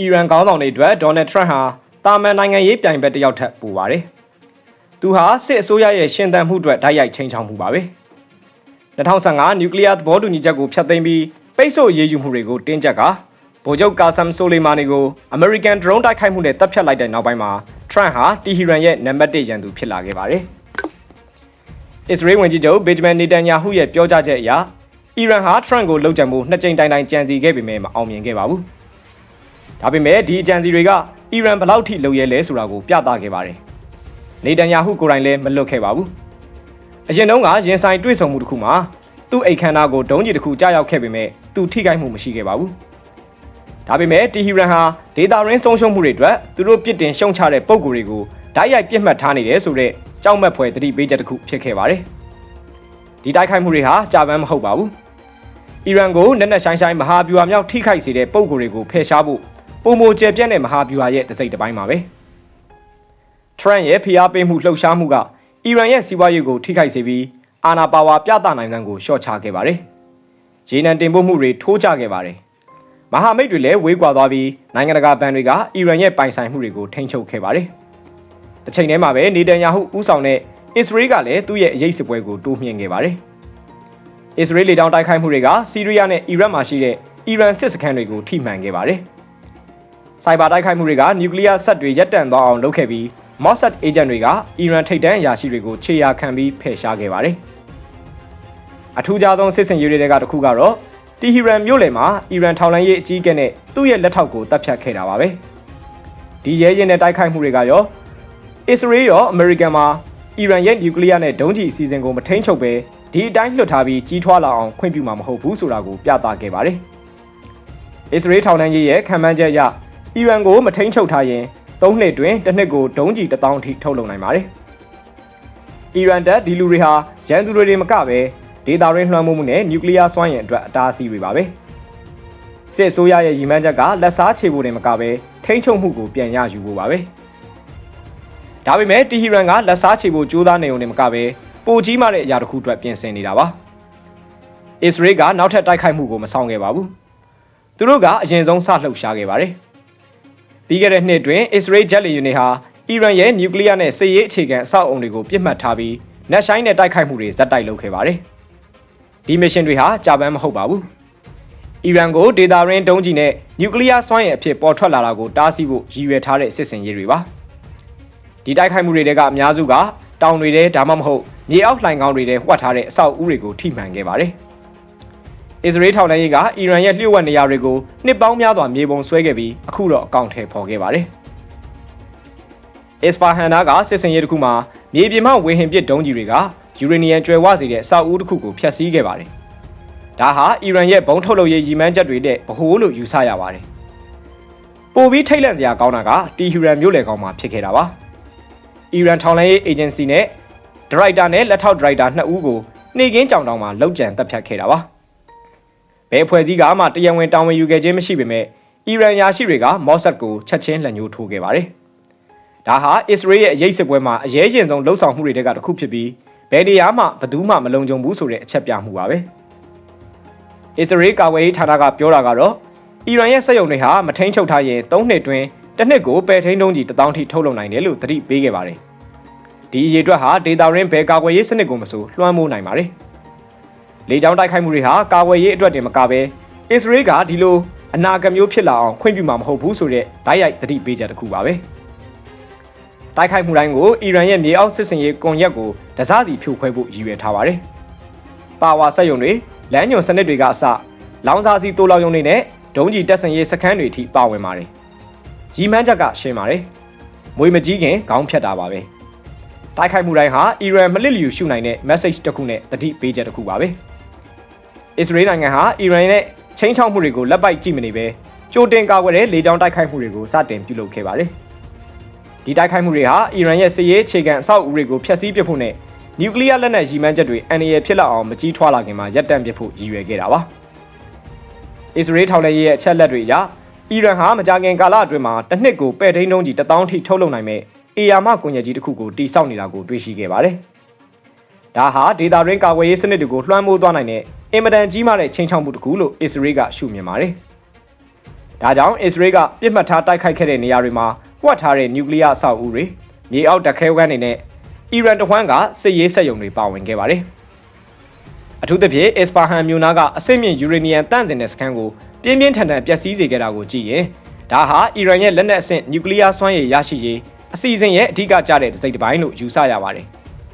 အီရန်ခေါင်းဆောင်တွေအတွက်ဒေါ်နယ်ထရန့်ဟာတာမန်နိုင်ငံရေးပြိုင်ဘက်တစ်ယောက်ထက်ပိုပါတယ်။သူဟာစစ်အစိုးရရဲ့ရှင်သန်မှုအတွက်ဓာတ်ရိုက်ချိန်ချောင်းမှုပါပဲ။2015နျူကလ িয়ার သဘောတူညီချက်ကိုဖျက်သိမ်းပြီးပိတ်ဆို့အရေးယူမှုတွေကိုတင်းကျပ်ကာဗိုလ်ချုပ်ကာဆမ်ဆိုလီမာနီကိုအမေရိကန်ဒရုန်းတိုက်ခိုက်မှုနဲ့တပ်ဖြတ်လိုက်တဲ့နောက်ပိုင်းမှာထရန့်ဟာတီဟီရန်ရဲ့နံပါတ်1ရန်သူဖြစ်လာခဲ့ပါတယ်။အစ္စရေးဝန်ကြီးချုပ်ဘေဂျမန်နေတန်ယာဟုရဲ့ပြောကြားချက်အရအီရန်ဟာထရန့်ကိုလှုပ်ကြံမှုနှစ်ကြိမ်တိုင်တိုင်ကြံစီခဲ့ပေမဲ့မအောင်မြင်ခဲ့ပါဘူး။ ဒါပေမဲ့ဒီအကြံစီတွေကအီရန်ဘယ်လောက်ထိလုံရဲလဲဆိုတာကိုပြသခဲ့ပါတယ်။နေတန်ယာဟုကိုယ်တိုင်လည်းမလွတ်ခဲ့ပါဘူး။အရင်တုန်းကရင်ဆိုင်တွေ့ဆုံမှုတစ်ခုမှာသူ့အိတ်ခမ်းနာကိုဒုံးကြီးတစ်ခုကြားရောက်ခဲ့ပေမဲ့သူထိခိုက်မှုမရှိခဲ့ပါဘူး။ဒါပေမဲ့တီဟီရန်ဟာဒေတာရင်းဆုံးရှုံးမှုတွေအတွက်သူတို့ပြစ်တင်ရှုံချတဲ့ပုံကိုယ်တွေကိုဓာတ်ရိုက်ပြစ်မှတ်ထားနေတယ်ဆိုတော့ကြောက်မက်ဖွယ်သတိပေးချက်တစ်ခုဖြစ်ခဲ့ပါတယ်။ဒီတိုက်ခိုက်မှုတွေဟာကြာပန်းမဟုတ်ပါဘူး။အီရန်ကိုနက်နက်ရှိုင်းရှိုင်းမဟာဗျူဟာမြောက်ထိခိုက်စေတဲ့ပုံကိုယ်တွေကိုဖယ်ရှားဖို့ ပုံမိုကျယ်ပြန့်တဲ့မဟာဗျူဟာရဲ့တစ်စိတ်တစ်ပိုင်းပါပဲ။ထရန့်ရဲ့ဖိအားပေးမှုလှုပ်ရှားမှုကအီရန်ရဲ့စီးပွားရေးကိုထိခိုက်စေပြီးအာဏာပါဝါပြသနိုင်တဲ့ကိုရှော့ချခဲ့ပါတယ်။ရေနံတင်ပို့မှုတွေထိုးကျခဲ့ပါတယ်။မဟာမိတ်တွေလည်းဝေးကွာသွားပြီးနိုင်ငံတကာဘဏ်တွေကအီရန်ရဲ့ပိုင်ဆိုင်မှုတွေကိုထိန်းချုပ်ခဲ့ပါတယ်။တစ်ချိန်တည်းမှာပဲနေတန်ယာဟုဦးဆောင်တဲ့အစ္စရေးကလည်းသူ့ရဲ့အရေးစစ်ပွဲကိုတိုးမြှင့်ခဲ့ပါတယ်။အစ္စရေးလေကြောင်းတိုက်ခိုက်မှုတွေကဆီးရီးယားနဲ့အီရတ်မှာရှိတဲ့အီရန်စစ်စခန်းတွေကိုထိမှန်ခဲ့ပါတယ်။ စိုက်ဘာတိုက်ခိုက်မှုတွေကနျူကလ িয়ার ဆက်တွေရပ်တန့်သွားအောင်လုပ်ခဲ့ပြီး Mossad agent တွေကအီရန်ထိပ်တန်းအရာရှိတွေကိုခြေရာခံပြီးဖယ်ရှားခဲ့ပါတယ်။အထူးခြားဆုံးစစ်စင်ရေးတွေကတစ်ခုကတော့တီဟီရန်မြို့လယ်မှာအီရန်ထောက်လှမ်းရေးအကြီးအကဲနဲ့သူ့ရဲ့လက်ထောက်ကိုတပ်ဖြတ်ခဲ့တာပါပဲ။ဒီရဲရင်တဲ့တိုက်ခိုက်မှုတွေကရောအစ္စရေးရောအမေရိကန်မှာအီရန်ရဲ့နျူကလ িয়ার နဲ့ဒုံးကျည်အစီအစဉ်ကိုမထိန်းချုပ်ပဲဒီအတိုင်းလွှတ်ထားပြီးကြီးထွားလာအောင်ခွင့်ပြုမှာမဟုတ်ဘူးဆိုတာကိုပြသခဲ့ပါတယ်။အစ္စရေးထောက်လှမ်းရေးရဲ့ခံမှန်းချက်အရ အီရန်ကိုမထိန်းချုပ်ထားရင်၃နှစ်တွင်တစ်နှစ်ကိုဒုံးကျည်1000အထိထုတ်လုပ်နိုင်ပါတယ်။အီရန်တပ်ဒီလူတွေဟာရန်သူတွေမကပဲဒေတာရင်းလွှမ်းမိုးမှုနဲ့နျူကလ িয়ার စွမ်းရည်အတွက်အတားအဆီးတွေပါပဲ။စစ်အစိုးရရဲ့ရည်မှန်းချက်ကလက်စားချေဖို့တွေမကပဲထိန်းချုပ်မှုကိုပြန်ရယူဖို့ပါပဲ။ဒါပေမဲ့တီဟီရန်ကလက်စားချေဖို့ကြိုးစားနေုံနဲ့မကပဲပိုကြီးမားတဲ့အရာတစ်ခုအတွက်ပြင်ဆင်နေတာပါ။အစ္စရေးကနောက်ထပ်တိုက်ခိုက်မှုကိုမဆောင်ခဲ့ပါဘူး။သူတို့ကအရင်ဆုံးစလှုပ်ရှားခဲ့ပါတယ်။ ပြီးခဲ့တဲ့နှစ်တွင်အစ္စရေးဂျက်လီယူနစ်ဟာအီရန်ရဲ့နျူကလ িয়ার နဲ့စစ်ရေးအခြေခံအဆောက်အုံတွေကိုပြစ်မှတ်ထားပြီးနက်ရှိုင်းနဲ့တိုက်ခိုက်မှုတွေဇက်တိုက်လုပ်ခဲ့ပါတယ်။ဒီမစ်ရှင်တွေဟာကြာပန်းမဟုတ်ပါဘူး။အီရန်ကိုဒေတာရင်းတုံးကြီးနဲ့နျူကလ িয়ার စွမ်းရည်အဖြစ်ပေါ်ထွက်လာတာကိုတားဆီးဖို့ရည်ရွယ်ထားတဲ့စစ်စင်ရေးတွေပါ။ဒီတိုက်ခိုက်မှုတွေကအများစုကတောင်တွေထဲဒါမှမဟုတ်မြေအောက်လှိုင်ကောင်းတွေထဲဝှက်ထားတဲ့အဆောက်အဦတွေကိုထိမှန်ခဲ့ပါတယ်။ အစ္စရေးထောက်လှမ်းရေးကအီရန်ရဲ့လျှို့ဝှက်နေရာတွေကိုနှစ်ပေါင်းများစွာမြေပုံဆွဲခဲ့ပြီးအခုတော့အကောင့်ထဲပေါ်ခဲ့ပါတယ်။အစ်ပါဟန်နာကစစ်စင်ရေးတစ်ခုမှာမြေပြင်မှဝေဟင်ပစ်ဒုံးကြီးတွေကယူရေနီယံကျွယ်ဝစေတဲ့အဆောက်အဦတစ်ခုကိုဖျက်ဆီးခဲ့ပါတယ်။ဒါဟာအီရန်ရဲ့ဘုံထုတ်လုပ်ရေးရည်မှန်းချက်တွေနဲ့ဗဟိုလို့ယူဆရပါတယ်။ပိုပြီးထိတ်လန့်စရာကောင်းတာကတီဟီရန်မြို့လယ်ကောင်မှာဖြစ်ခဲ့တာပါ။အီရန်ထောက်လှမ်းရေးအေဂျင်စီနဲ့ဒရိုက်တာနဲ့လက်ထောက်ဒရိုက်တာနှစ်ဦးကိုနှိကင်းကြောင်တောင်မှာလောက်ကျန်တပ်ဖြတ်ခဲ့တာပါ။ ဘယ်အဖွဲ့အစည်းကမှတရားဝင်တာဝန်ယူခဲ့ခြင်းမရှိပေမဲ့အီရန်ယာရှိတွေကမော့ဆတ်ကိုချက်ချင်းလက်ညှိုးထိုးခဲ့ပါတယ်။ဒါဟာအစ္စရေးရဲ့အရေးစစ်ပွဲမှာအရေးရင်ဆုံးလှုပ်ဆောင်မှုတွေကတစ်ခုဖြစ်ပြီးဘယ်နေရာမှဘယ်သူမှမလုံခြုံဘူးဆိုတဲ့အချက်ပြမှုပါပဲ။အစ္စရေးကာဝေးဌာနကပြောတာကတော့အီရန်ရဲ့စက်ရုံတွေဟာမထိန်ချုပ်ထားရင်၃နှစ်တွင်းတစ်နှစ်ကိုပယ်ထိန်တုံးကြီး1000ထိထုတ်လုပ်နိုင်တယ်လို့သတိပေးခဲ့ပါတယ်။ဒီအရေးအတွက်ဟာဒေတာရင်းဘယ်ကာကွယ်ရေးစနစ်ကိုမဆိုလွှမ်းမိုးနိုင်ပါတယ်။ လေကြောင်းတိုက်ခိုက်မှုတွေဟာကာကွယ်ရေးအတွက်တင်မကပဲအစ္စရေးကဒီလိုအနာဂတ်မျိုးဖြစ်လာအောင်ခွင့်ပြုမှာမဟုတ်ဘူးဆိုတဲ့ဓာတ်ရိုက်သတိပေးချက်တစ်ခုပါပဲ။တိုက်ခိုက်မှုတိုင်းကိုအီရန်ရဲ့မြေအောက်စစ်စင်ရေးကွန်ရက်ကိုတစားစီဖြိုခွဲဖို့ရည်ရွယ်ထားပါတယ်။ပါဝါစက်ရုံတွေလမ်းညွန်စနစ်တွေကအစလောင်စာစီတိုးလောင်ယုံတွေနဲ့ဒုံးကြီးတက်ဆင်ရေးစခန်းတွေအထိပါဝင်ပါတယ်။ကြီးမန်းချက်ကရှင်းပါတယ်။မွေမကြီးခင်ခေါင်းဖြတ်တာပါပဲ။တိုက်ခိုက်မှုတိုင်းဟာအီရန်မလစ်လျူရှုနိုင်တဲ့ message တစ်ခုနဲ့တတိပေးချက်တစ်ခုပါပဲ။ အစ္စရေးနိုင်ငံဟာအီရန်ရဲ့ချင်းချောက်မှုတွေကိုလက်ပိုက်ကြည့်မနေပဲကြိုတင်ကာကွယ်တဲ့လေကြောင်းတိုက်ခိုက်မှုတွေကိုစတင်ပြုလုပ်ခဲ့ပါတယ်။ဒီတိုက်ခိုက်မှုတွေဟာအီရန်ရဲ့စစ်ရေးအခြေခံအဆောက်အဦတွေကိုဖျက်ဆီးပစ်ဖို့နဲ့နျူကလ িয়ার လက်နက်ရည်မှန်းချက်တွေအန္တရာယ်ဖြစ်လာအောင်မကြီးထွားလာခင်မှာရပ်တန့်ပစ်ဖို့ရည်ရွယ်ခဲ့တာပါ။အစ္စရေးထောက်လှမ်းရေးရဲ့အချက်လက်တွေအရအီရန်ဟာမကြာခင်ကာလအတွင်းမှာတစ်နှစ်ကိုပဲ့ထိန်တုံးကြီး1000ထိထုတ်လုပ်နိုင်မဲ့အေယာမကွန်ရက်ကြီးတစ်ခုကိုတိစောက်နေတာကိုတွေ့ရှိခဲ့ပါတယ်။ဒါဟာဒေတာရင်းကာကွယ်ရေးစနစ်တွေကိုလွှမ်းမိုးသွားနိုင်တဲ့ အင်မတန်ကြီးမားတဲ့ချိန်ချောက်မှုတစ်ခုလို့အစ္စရေးကရှုမြင်ပါတယ်။ ဒါကြောင့်အစ္စရေးကပြစ်မှတ်ထားတိုက်ခိုက်ခဲ့တဲ့နေရာတွေမှာဝတ်ထားတဲ့နျူကလ িয়ারအဆောက်အဦတွေမြေအောက်တက်ခဲဝန်းတွေနဲ့အီရန်တဝမ်းကစစ်ရေးဆက်ယုံတွေပါဝင်ခဲ့ပါတယ်။အထူးသဖြင့်အက်စပါဟန်မြို့နာကအစိမ့်မြင့်ယူရေနီယံတန့်စင်တဲ့စခန်းကိုပြင်းပြင်းထန်ထန်ပျက်စီးစေခဲ့တာကိုကြည့်ရင်ဒါဟာအီရန်ရဲ့လက်နက်အဆင့်နျူကလ িয়ারစွမ်းရည်ရရှိရေးအစီအစဉ်ရဲ့အဓိကကျတဲ့တစ်စိတ်တစ်ပိုင်းလို့ယူဆရပါတယ်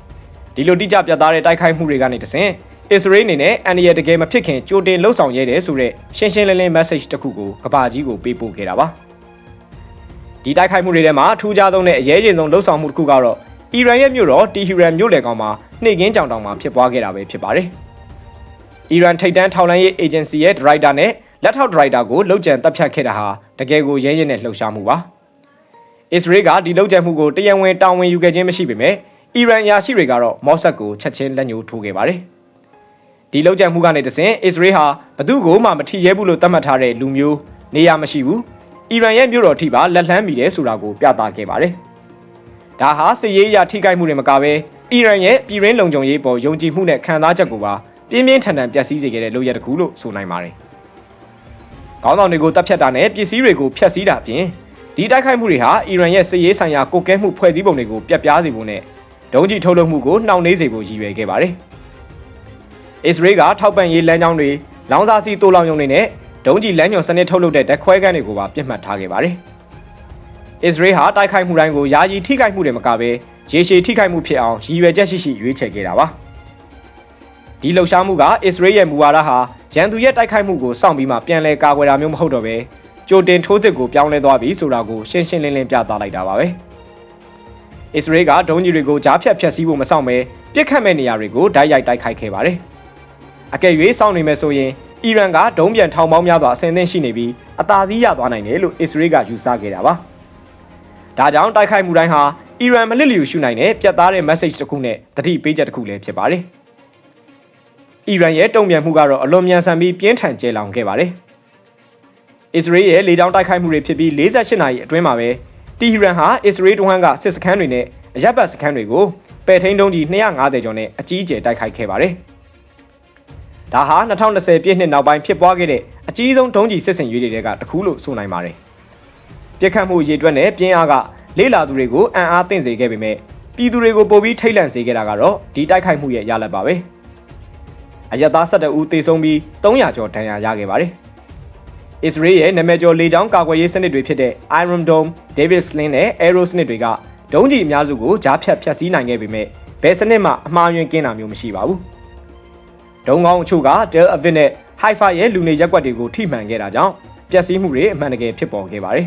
။ဒီလိုတိကျပြတ်သားတဲ့တိုက်ခိုက်မှုတွေကနေတဆင့် အစ္စရေးအနေနဲ့အန်ဒီရတကယ်မဖြစ်ခင်ကြိုတင်လှုပ်ဆောင်ရဲတယ်ဆိုတဲ့ရှင်းရှင်းလင်းလင်း message တစ်ခုကိုကဘာကြီးကိုပေးပို့ခဲ့တာပါဒီတိုက်ခိုက်မှုတွေထဲမှာထူးခြားဆုံးနဲ့အရေးကြီးဆုံးလှုပ်ဆောင်မှုတစ်ခုကတော့အီရန်ရဲ့မြို့တော်တီဟီရန်မြို့လေကောင်မှာနှိကင်းကြောင်တောင်မှာဖြစ်ပွားခဲ့တာပဲဖြစ်ပါတယ်အီရန်ထိပ်တန်းထောက်လှမ်းရေးအေဂျင်စီရဲ့ဒရိုက်တာနဲ့လက်ထောက်ဒရိုက်တာကိုလှုပ်ကြံတပ်ဖြတ်ခဲ့တာဟာတကယ်ကိုရဲရဲနဲ့လှုပ်ရှားမှုပါအစ္စရေးကဒီလှုပ်ကြံမှုကိုတရားဝင်တာဝန်ယူခဲ့ခြင်းမရှိပေမဲ့အီရန်အရာရှိတွေကတော့မော့ဆတ်ကိုချက်ချင်းလက်ညှိုးထိုးခဲ့ပါတယ်။ ဒီလောက်ကျန်မှုကနေတဆင့်အစ္စရေးဟာဘသူ့ကိုမှမထီရဲဘူးလို့သတ်မှတ်ထားတဲ့လူမျိုးနေရာမရှိဘူးအီရန်ရဲ့မြို့တော်ထိပါလက်လန်းမိတယ်ဆိုတာကိုပြသခဲ့ပါတယ်။ဒါဟာစစ်ရေးအရထိခိုက်မှုတွေမကဘဲအီရန်ရဲ့ပြည်ရင်းလုံခြုံရေးပေါ်ယုံကြည်မှုနဲ့ခံစားချက်ကိုပါပြင်းပြင်းထန်ထန်ပျက်စီးစေခဲ့တဲ့လုပ်ရတစ်ခုလို့ဆိုနိုင်ပါတယ်။ခေါင်းဆောင်တွေကိုတပ်ဖြတ်တာနဲ့ပစ္စည်းတွေကိုဖျက်ဆီးတာအပြင်ဒီတိုက်ခိုက်မှုတွေဟာအီရန်ရဲ့စစ်ရေးဆိုင်ရာကိုကဲမှုဖွဲ့စည်းပုံတွေကိုပြတ်ပြားစေဖို့နဲ့ဒုံးကျည်ထုတ်လုပ်မှုကိုနှောင့်နှေးစေဖို့ရည်ရွယ်ခဲ့ပါတယ်။ အစ္စရေးကထောက်ပံ့ရေးလမ်းကြောင်းတွေလောင်စာဆီတိုးလောင်ရုံတွေနဲ့ဒုံးကျည်လမ်းညွန်စနစ်ထုတ်လုပ်တဲ့ဓာတ်ခွဲခန်းတွေကိုပါပြစ်မှတ်ထားခဲ့ပါတယ်။အစ္စရေးဟာတိုက်ခိုက်မှုတိုင်းကိုယာယီထိခိုက်မှုတွေမကဘဲရေရှည်ထိခိုက်မှုဖြစ်အောင်ရည်ရွယ်ချက်ရှိရှိရွေးချယ်ခဲ့တာပါ။ဒီလှုပ်ရှားမှုကအစ္စရေးရဲ့မူဝါဒဟာဂျန်သူရဲ့တိုက်ခိုက်မှုကိုစောင့်ပြီးမှပြန်လည်ကာကွယ်တာမျိုးမဟုတ်တော့ဘဲကြိုတင်ထိုးစစ်ကိုပြောင်းလဲသွားပြီဆိုတာကိုရှင်းရှင်းလင်းလင်းပြသလိုက်တာပါပဲ။အစ္စရေးကဒုံးကျည်တွေကိုကြားဖြတ်ဖျက်ဆီးဖို့မဆောင်ဘဲပြစ်ခတ်မဲ့နေရာတွေကိုဓာတ်ရိုက်တိုက်ခိုက်ခဲ့ပါတယ်။ အကယ်၍စောင့်နေမယ်ဆိုရင်အီရန်ကဒုံးပြန်ထောင်ပေါင်းများစွာအဆင်သင့်ရှိနေပြီးအသာစီးရသွားနိုင်တယ်လို့အစ္စရေးကယူဆခဲ့တာပါ။ဒါကြောင့်တိုက်ခိုက်မှုတိုင်းဟာအီရန်မလစ်လျူရှုနိုင်တဲ့ပြတ်သားတဲ့ message တစ်ခုနဲ့တတိပေးချက်တစ်ခုလည်းဖြစ်ပါတယ်။အီရန်ရဲ့တုံ့ပြန်မှုကတော့အလွန်မြန်ဆန်ပြီးပြင်းထန်ကျယ်လောင်ခဲ့ပါတယ်။အစ္စရေးရဲ့လေကြောင်းတိုက်ခိုက်မှုတွေဖြစ်ပြီး48နာရီအတွင်းမှာပဲတီဟီရန်ဟာအစ္စရေးတဝမ်းကစစ်စခန်းတွေနဲ့အရက်ပတ်စခန်းတွေကိုပယ်ထိန်တုံးကြီး250ကျော်နဲ့အကြီးအကျယ်တိုက်ခိုက်ခဲ့ပါတယ်။ ဒါဟာ2020ပြည့်နှစ်နောက်ပိုင်းဖြစ်ပွားခဲ့တဲ့အကြီးဆုံးဒုံးကျည်စစ်စင်ရေးတွေကတခုလို့ဆိုနိုင်ပါတယ်။ပြစ်ခတ်မှုရေတွက်နဲ့ပြင်းအားကလေးလာသူတွေကိုအံ့အားသင့်စေခဲ့ပေမဲ့ပြည်သူတွေကိုပိုပြီးထိတ်လန့်စေခဲ့တာကတော့ဒီတိုက်ခိုက်မှုရဲ့ရလဒ်ပါပဲ။အယက်သား12ဦးသေဆုံးပြီး300ကျော်ဒဏ်ရာရခဲ့ပါတယ်။အစ္စရေးရဲ့နာမည်ကျော်လေကြောင်းကာကွယ်ရေးစနစ်တွေဖြစ်တဲ့ Iron Dome, David Sling နဲ့ Arrow စနစ်တွေကဒုံးကျည်အများစုကိုကြားဖြတ်ဖျက်ဆီးနိုင်ခဲ့ပေမဲ့ဘယ်စနစ်မှအမှားယွင်းကင်းတာမျိုးမရှိပါဘူး။ ဒုံကောင်းအချို့က Del Aviv နဲ့ Haifa ရဲ့လူနေရပ်ကွက်တွေကိုထိမှန်ခဲ့တာကြောင့်ပျက်စီးမှုတွေအမှန်တကယ်ဖြစ်ပေါ်ခဲ့ပါတယ်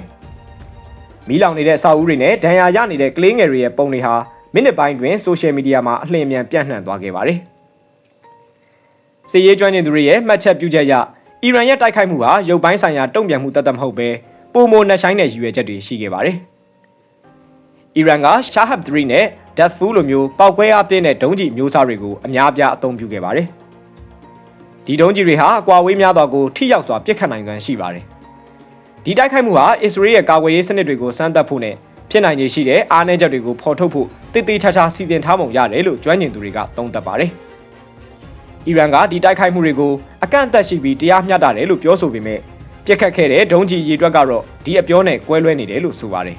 ။မီးလောင်နေတဲ့အဆောက်အဦတွေနဲ့ဒဏ်ရာရနေတဲ့ကလေးငယ်တွေရဲ့ပုံတွေဟာမိနစ်ပိုင်းတွင်ဆိုရှယ်မီဒီယာမှာအလင်းအမြန်ပြန့်နှံ့သွားခဲ့ပါတယ်။စစ်ရေးကျွမ်းကျင်သူတွေရဲ့မှတ်ချက်ပြုချက်အရအီရန်ရဲ့တိုက်ခိုက်မှုဟာရုပ်ပိုင်းဆိုင်ရာတုံ့ပြန်မှုတသက်မဟုတ်ဘဲပုံမနှဆိုင်တဲ့ရည်ရွယ်ချက်တွေရှိခဲ့ပါတယ်။အီရန်က Shahab 3နဲ့ Death Fool လိုမျိုးပောက်ကွဲအားပြည့်တဲ့ဒုံးကျည်မျိုးစားတွေကိုအများအပြားအသုံးပြုခဲ့ပါတယ်။ ဒီဒုံးကြီးတွေဟာအကွာဝေးများစွာကိုထိရောက်စွာပစ်ခတ်နိုင်စွမ်းရှိပါတယ်။ဒီတိုက်ခိုက်မှုဟာအစ္စရေးရဲ့ကာကွယ်ရေးစနစ်တွေကိုစမ်းသပ်ဖို့နဲ့ဖြစ်နိုင်ခြေရှိတဲ့အားနည်းချက်တွေကိုဖော်ထုတ်ဖို့တည်တည်ချာချာစီစဉ်ထားပုံရတယ်လို့ကျွမ်းကျင်သူတွေကသုံးသပ်ပါတယ်။အီရန်ကဒီတိုက်ခိုက်မှုတွေကိုအကန့်အသတ်ရှိပြီးတရားမျှတတယ်လို့ပြောဆိုပေမဲ့ပြစ်ခတ်ခဲ့တဲ့ဒုံးကြီးရေတွက်ကတော့ဒီအပြောနဲ့ကွဲလွဲနေတယ်လို့ဆိုပါတယ်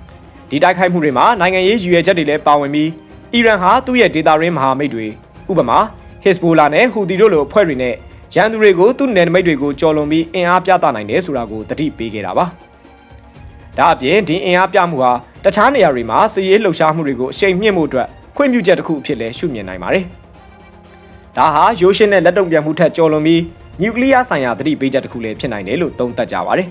။ဒီတိုက်ခိုက်မှုတွေမှာနိုင်ငံရေးရည်ရွယ်ချက်တွေလည်းပါဝင်ပြီးအီရန်ဟာသူ့ရဲ့ဒေတာရင်းမဟာမိတ်တွေဥပမာ ဟစ်ဘိုလာနဲ့ဟူတီတို့လိုအဖွဲ့တွေနဲ့ရန်သူတွေကိုသူ့နယ်နိမိတ်တွေကိုကျော်လွန်ပြီးအင်အားပြသနိုင်တယ်ဆိုတာကိုတတိပေးခဲ့တာပါ။ဒါအပြင်ဒီအင်အားပြမှုဟာတခြားနေရာတွေမှာစည်ရေးလှုပ်ရှားမှုတွေကိုအရှိန်မြင့်မှုအတွက်ခွင့်ပြုချက်တစ်ခုအဖြစ်လည်းရှုမြင်နိုင်ပါတယ်။ဒါဟာရိုးရှင်းတဲ့လက်တုံ့ပြန်မှုထက်ကျော်လွန်ပြီးနျူကလ িয়ার ဆိုင်ရာတတိပေးချက်တစ်ခုလည်းဖြစ်နိုင်တယ်လို့သုံးသပ်ကြပါတယ်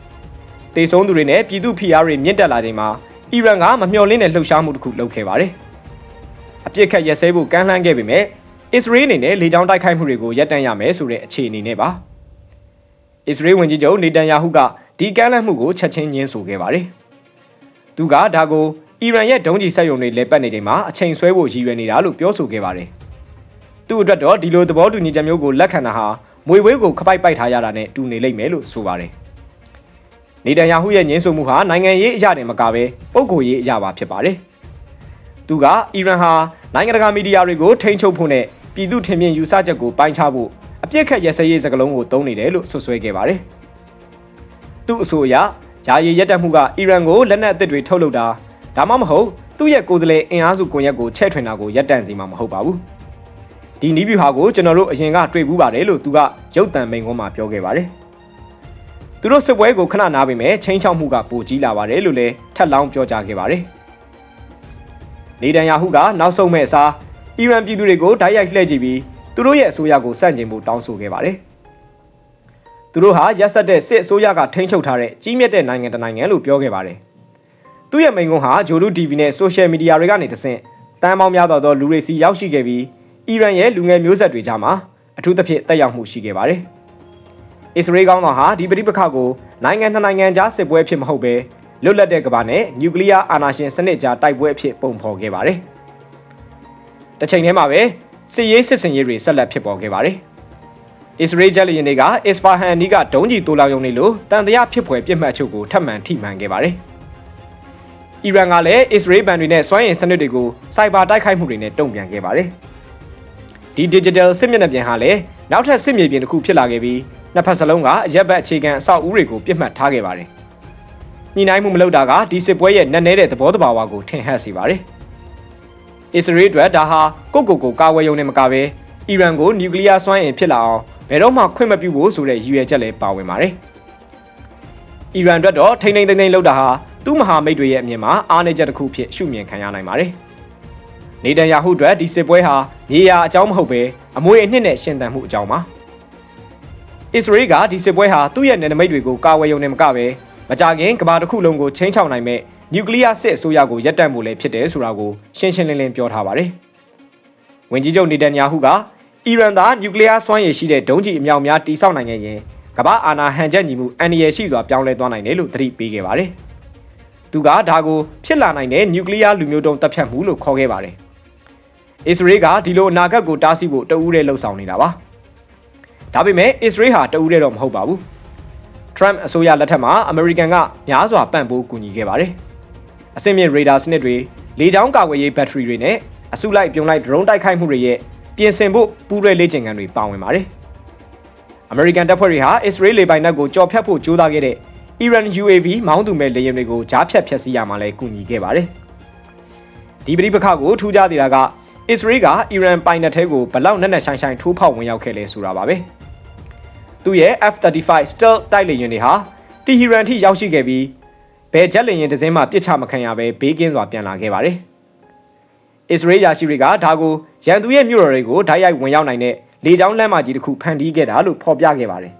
။တေဆုံးသူတွေနဲ့ပြည်သူဖိအားတွေမြင့်တက်လာချိန်မှာအီရန်ကမမျှော်လင့်တဲ့လှုပ်ရှားမှုတစ်ခုလုပ်ခဲ့ပါတယ်။အပြစ်ခတ်ရက်စဲဖို့ကမ်းလှမ်းခဲ့ပေမဲ့ အစ္စရေးအနေနဲ့လေကြောင်းတိုက်ခိုက်မှုတွေကိုရပ်တန့်ရမယ်ဆိုတဲ့အခြေအနေနဲ့ပါအစ္စရေးဝန်ကြီးချုပ်နေတန်ယာဟုကဒီကမ်းလှမ်းမှုကိုချက်ချင်းညှင်းဆိုခဲ့ပါတယ်သူကဒါကိုအီရန်ရဲ့ဒုံးကျည်စက်ရုံတွေလဲပတ်နေချိန်မှာအချိန်ဆွဲဖို့ရည်ရွယ်နေတာလို့ပြောဆိုခဲ့ပါတယ်သူ့အတွက်တော့ဒီလိုသဘောတူညီချက်မျိုးကိုလက်ခံတာဟာမွေဝဲကိုခပိုက်ပိုက်ထားရတာနဲ့တူနေလိမ့်မယ်လို့ဆိုပါတယ်နေတန်ယာဟုရဲ့ညှင်းဆိုမှုဟာနိုင်ငံရေးအရာတင်မကပဲပုဂ္ဂိုလ်ရေးအရာပါဖြစ်ပါတယ်သူကအီရန်ဟာနိုင်ငံတကာမီဒီယာတွေကိုထိန်းချုပ်ဖို့နဲ့ ပြည်သူထင်မြင်ယူဆချက်ကိုပိုင်းခြားဖို့အပြစ်ခတ်ရစရေးစကလုံးကိုသုံးနေတယ်လို့ဆွဆွဲခဲ့ပါတယ်။သူ့အဆိုအရဂျာရီရက်တက်မှုကအီရန်ကိုလက်နက်အသစ်တွေထုတ်လုပ်တာဒါမှမဟုတ်သူ့ရဲ့ကိုယ်စားလှယ်အင်အားစုကွန်ရက်ကိုချဲ့ထွင်တာကိုရပ်တန့်စီမှာမဟုတ်ပါဘူးဒီနီးဗျူဟာကိုကျွန်တော်တို့အရင်ကတွေ့ဘူးပါတယ်လို့သူကရုပ်တံမိန်ကုန်းမှာပြောခဲ့ပါတယ်သူတို့စစ်ပွဲကိုခဏနားပေမဲ့ချင်းချောက်မှုကပိုကြီးလာပါတယ်လို့လည်းထပ်လောင်းပြောကြားခဲ့ပါတယ်နေတန်ယာဟုကနောက်ဆုံးမဲ့အစား အီရန်ပြည်သူတွေကိုဓာတ်ရိုက်လှည့်ကြည့်ပြီးသူတို့ရဲ့အစိုးရကိုစန့်ကျင်ဖို့တောင်းဆိုခဲ့ပါတယ်။သူတို့ဟာရက်ဆက်တဲ့စစ်အစိုးရကထိန်းချုပ်ထားတဲ့ကြီးမြတ်တဲ့နိုင်ငံတစ်နိုင်ငံလို့ပြောခဲ့ပါတယ်။သူ့ရဲ့မိန့်ခွန်းဟာဂျိုဒူ TV နဲ့ဆိုရှယ်မီဒီယာတွေကနေတဆင့်တန်ပေါင်းများစွာသောလူတွေစီရောက်ရှိခဲ့ပြီးအီရန်ရဲ့လူငယ်မျိုးဆက်တွေကြားမှာအထူးသဖြင့်တက်ရောက်မှုရှိခဲ့ပါတယ်။အစ္စရေးကောင်းတော်ဟာဒီပဋိပက္ခကိုနိုင်ငံနှစ်နိုင်ငံကြားစစ်ပွဲဖြစ်မဟုတ်ဘဲလွတ်လပ်တဲ့ကမ္ဘာနဲ့နျူကလ িয়ার အာဏာရှင်စနစ်ကြားတိုက်ပွဲအဖြစ်ပုံဖော်ခဲ့ပါတယ်။ တစ်ချိန်တည်းမှာပဲစစ်ရေးစစ်စင်ရေးတွေဆက်လက်ဖြစ်ပေါ်ခဲ့ပါတယ်။အစ္စရေးဂျက်လီယန်တွေကအစ္စဖာဟန်အနီးကဒုံးကျည်တိုးလောင်ရုံတွေလိုတန်တရားဖြစ်ဖွယ်ပြစ်မှတ်အချို့ကိုထပ်မံထိမှန်ခဲ့ပါတယ်။အီရန်ကလည်းအစ္စရေးဘန်တွေနဲ့စွမ်းအင်စနစ်တွေကိုစိုက်ဘာတိုက်ခိုက်မှုတွေနဲ့တုံ့ပြန်ခဲ့ပါတယ်။ဒီ digital စစ်မျက်နှာပြင်ဟာလည်းနောက်ထပ်စစ်မြေပြင်တစ်ခုဖြစ်လာခဲ့ပြီးနှစ်ဖက်စလုံးကအရက်ဘတ်အခြေခံအဆောက်အဦတွေကိုပြစ်မှတ်ထားခဲ့ပါတယ်။ညှိနှိုင်းမှုမလုပ်တာကဒီစစ်ပွဲရဲ့နက်နဲတဲ့သဘောတဘာဝကိုထင်ဟပ်စေပါတယ်။ အစ္စရေးအတွက်ဒါဟာကိုကိုကိုကာဝယ်ရုံနဲ့မကဘဲအီရန်ကိုနျူကလ িয়ার စွမ်းအင်ဖြစ်လာအောင်ဘယ်တော့မှခွင့်မပြုဖို့ဆိုတဲ့ရည်ရွယ်ချက်လည်းပါဝင်ပါတယ်။အီရန်အတွက်တော့ထိမ့်ထိမ့်သိမ့်သိမ့်လောက်တာဟာသူ့မဟာမိတ်တွေရဲ့အမြင်မှာအားနည်းချက်တစ်ခုဖြစ်ရှုမြင်ခံရနိုင်ပါတယ်။နေတန်ယာဟုအတွက်ဒီစစ်ပွဲဟာမြေယာအကြောင်းမဟုတ်ပဲအမွေအနှစ်နဲ့ရှင်သန်မှုအကြောင်းပါ။အစ္စရေးကဒီစစ်ပွဲဟာသူ့ရဲ့နယ်နိမိတ်တွေကိုကာဝယ်ရုံနဲ့မကပဲမကြခင်ကမ္ဘာတစ်ခုလုံးကိုချင်းချောင်နိုင်မဲ့ နျူကလ িয়ার စစ်အစိုးရကိုရပ်တန့်ဖို့လည်းဖြစ်တယ်ဆိုတာကိုရှင်းရှင်းလင်းလင်းပြောထားပါတယ်။ဝင်ကြီးချုပ်နေတန်ယာဟုကအီရန်သားနျူကလ িয়ার စွမ်းရည်ရှိတဲ့ဒုံးကျည်အမြောက်များတိစောက်နိုင်ခဲ့ရင်ကမ္ဘာအာဏာဟန်ချက်ညီမှုအန်ဒီရရှိစွာပြောင်းလဲသွားနိုင်တယ်လို့သတိပေးခဲ့ပါတယ်။သူကဒါကိုဖြစ်လာနိုင်တဲ့နျူကလ িয়ার လူမျိုးတုံးတပ်ဖြတ်မှုလို့ခေါ်ခဲ့ပါတယ်။အစ္စရေးကဒီလိုအနာဂတ်ကိုတားဆီးဖို့တအူးတည်းလှုံ့ဆော်နေတာပါ။ဒါပေမဲ့အစ္စရေးဟာတအူးတည်းတော့မဟုတ်ပါဘူး။ Trump အစိုးရလက်ထက်မှာအမေရိကန်ကများစွာပံ့ပိုးကူညီခဲ့ပါတယ်။ အဆင့်မြင့်ရေဒါစနစ်တွေလေကြောင်းကာကွယ်ရေးဘက်ထရီတွေနဲ့အစုလိုက်ပြုံလိုက် drone တိုက်ခိုက်မှုတွေရဲ့ပြင်ဆင်ဖို့ပူးရဲလေ့ကျင့်ခန်းတွေပါဝင်ပါတယ်။ American တပ်ဖွဲ့တွေဟာ Israel လေပိုင်နက်ကိုကြော်ဖြတ်ဖို့ကြိုးစားခဲ့တဲ့ Iran UAV မောင်းသူမဲ့လေယာဉ်တွေကိုကြားဖြတ်ဖျက်ဆီးရမှာလဲကူညီခဲ့ပါတယ်။ဒီပဋိပက္ခကိုထူးခြားသေးတာက Israel က Iran ပိုင်နက်ထဲကိုဘလောက်နဲ့နဲ့ဆိုင်ဆိုင်ထိုးဖောက်ဝင်ရောက်ခဲ့လဲဆိုတာပါပဲ။သူ့ရဲ့ F-35 Stealth တိုက်လေယာဉ်တွေဟာတီဟီရန်ထိရောက်ရှိခဲ့ပြီး ဘယ်ဂျက်လင်ရင်တစင်းမှပြစ်ချမခံရဘဲဘေးကင်းစွာပြန်လာခဲ့ပါတယ်။အစ္စရေးယာရှိတွေကဒါကိုရန်သူရဲ့မြို့တော်တွေကိုဓာတ်ရိုက်ဝင်ရောက်နိုင်တဲ့လေကြောင်းလမ်းမကြီးတစ်ခုဖန်တီးခဲ့တာလို့ဖော်ပြခဲ့ပါတယ်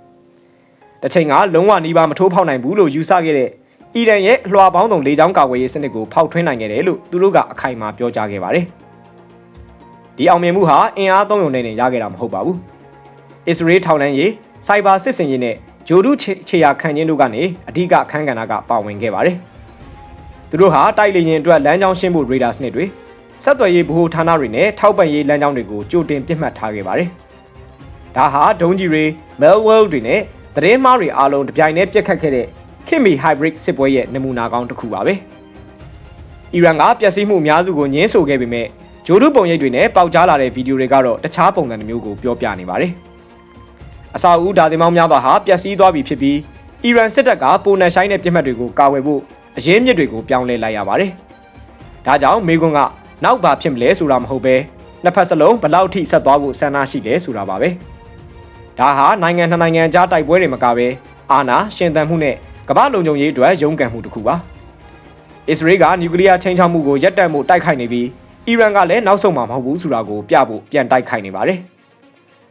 ။တစ်ချိန်ကလုံးဝနီးပါးမထိုးဖောက်နိုင်ဘူးလို့ယူဆခဲ့တဲ့အီရန်ရဲ့လွှာပေါင်းစုံလေကြောင်းကာကွယ်ရေးစနစ်ကိုဖောက်ထွင်းနိုင်ခဲ့တယ်လို့သူတို့ကအခိုင်အမာပြောကြားခဲ့ပါတယ်။ဒီအောင်မြင်မှုဟာအင်အားသုံးရုံနဲ့ရခဲ့တာမဟုတ်ပါဘူး။အစ္စရေးထောက်လှမ်းရေးစိုက်ဘာစစ်စင်ရေးနဲ့ ဂျိုဒုခြေရာခံခြင်းတို့ကနေအဓိကအခန်းကဏ္ဍကပါဝင်ခဲ့ပါတယ်။သူတို့ဟာတိုက်လေရင်အတွက်လမ်းကြောင်းရှင်းဖို့ရေဒါစနစ်တွေဆက်သွယ်ရေးဗဟိုဌာနတွေနဲ့ထောက်ပံ့ရေးလမ်းကြောင်းတွေကိုကြိုတင်ပြစ်မှတ်ထားခဲ့ပါတယ်။ဒါဟာဒုံးကြီးတွေ malware တွေနဲ့သတင်းမှားတွေအားလုံးတပြိုင်တည်းပြက်ခတ်ခဲ့တဲ့ခင်မီ hybrid စစ်ပွဲရဲ့နမူနာကောင်းတစ်ခုပါပဲ။အီရန်ကပျက်စီးမှုအများစုကိုညှင်းဆိုခဲ့ပေမဲ့ဂျိုဒုပုံရိပ်တွေနဲ့ပေါက်ကြားလာတဲ့ဗီဒီယိုတွေကတော့တခြားပုံစံမျိုးကိုပြောပြနေပါတယ်။ အစာအုပ်ဓာတ်သင်ပေါင်းများစွာဟာပျက်စီးသွားပြီဖြစ်ပြီးအီရန်စစ်တပ်ကပိုနက်ဆိုင်တဲ့ပြစ်မှတ်တွေကိုကာဝယ်ဖို့အရင်းမြစ်တွေကိုပြောင်းလဲလိုက်ရပါတယ်။ဒါကြောင့်မေကွန်းကနောက်ဘာဖြစ်မလဲဆိုတာမဟုတ်ပဲနှစ်ဖက်စလုံးဘလောက်ထိဆက်သွားဖို့ဆန္ဒရှိတယ်ဆိုတာပါပဲ။ဒါဟာနိုင်ငံနှစ်နိုင်ငံကြားတိုက်ပွဲတွေမကပဲအာဏာရှင်သန်မှုနဲ့ကမ္ဘာလုံခြုံရေးအတွက်ရုန်းကန်မှုတစ်ခုပါ။အစ္စရေးကနျူကလ িয়ার ချိန်ချောက်မှုကိုရပ်တန့်မှုတိုက်ခိုက်နေပြီးအီရန်ကလည်းနောက်ဆုံးမှာမဟုတ်ဘူးဆိုတာကိုပြဖို့ပြန်တိုက်ခိုက်နေပါတယ်။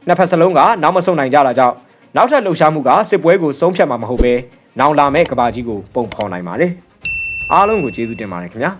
နှစ်ဖက်စလုံးကနောက်မဆုတ်နိုင်ကြတာကြောင့်နောက်ထပ်လှုပ်ရှားမှုကစစ်ပွဲကိုဆုံးဖြတ်မှာမဟုတ်ပဲနောင်လာမဲ့ကဘာကြီးကိုပုံဖော်နိုင်ပါတယ်အားလုံးကိုကျေးဇူးတင်ပါတယ်ခင်ဗျာ